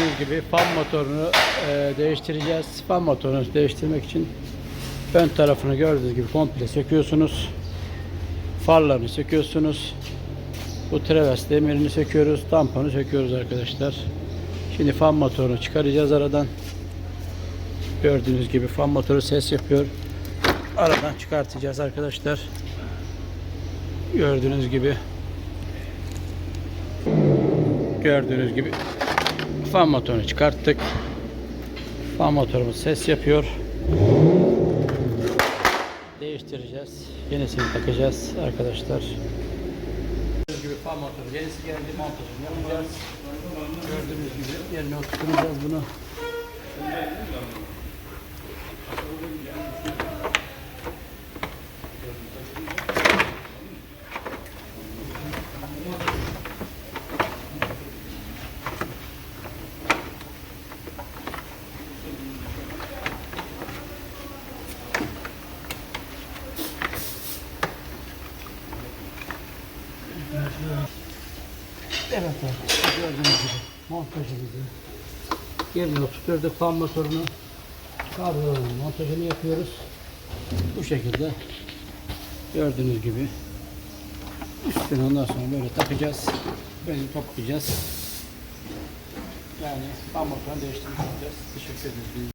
Gördüğünüz gibi fan motorunu e, değiştireceğiz. Fan motorunu değiştirmek için ön tarafını gördüğünüz gibi komple söküyorsunuz. Farlarını söküyorsunuz. Bu traves demirini söküyoruz. Tamponu söküyoruz arkadaşlar. Şimdi fan motorunu çıkaracağız aradan. Gördüğünüz gibi fan motoru ses yapıyor. Aradan çıkartacağız arkadaşlar. Gördüğünüz gibi Gördüğünüz gibi fan motorunu çıkarttık. Fan motorumuz ses yapıyor. Değiştireceğiz. Yenisini takacağız arkadaşlar. Gibi fan motoru yenisi geldi. Montajını yapacağız. Gördüğünüz gibi yerine oturtacağız bunu. Evet arkadaşlar gördüğünüz gibi montajımızı yerine oturturduk. Fan motorunu kablolarının montajını yapıyoruz. Bu şekilde gördüğünüz gibi üstüne ondan sonra böyle takacağız. Böyle toplayacağız. Yani fan motorunu değiştirmiş olacağız. Teşekkür ederiz.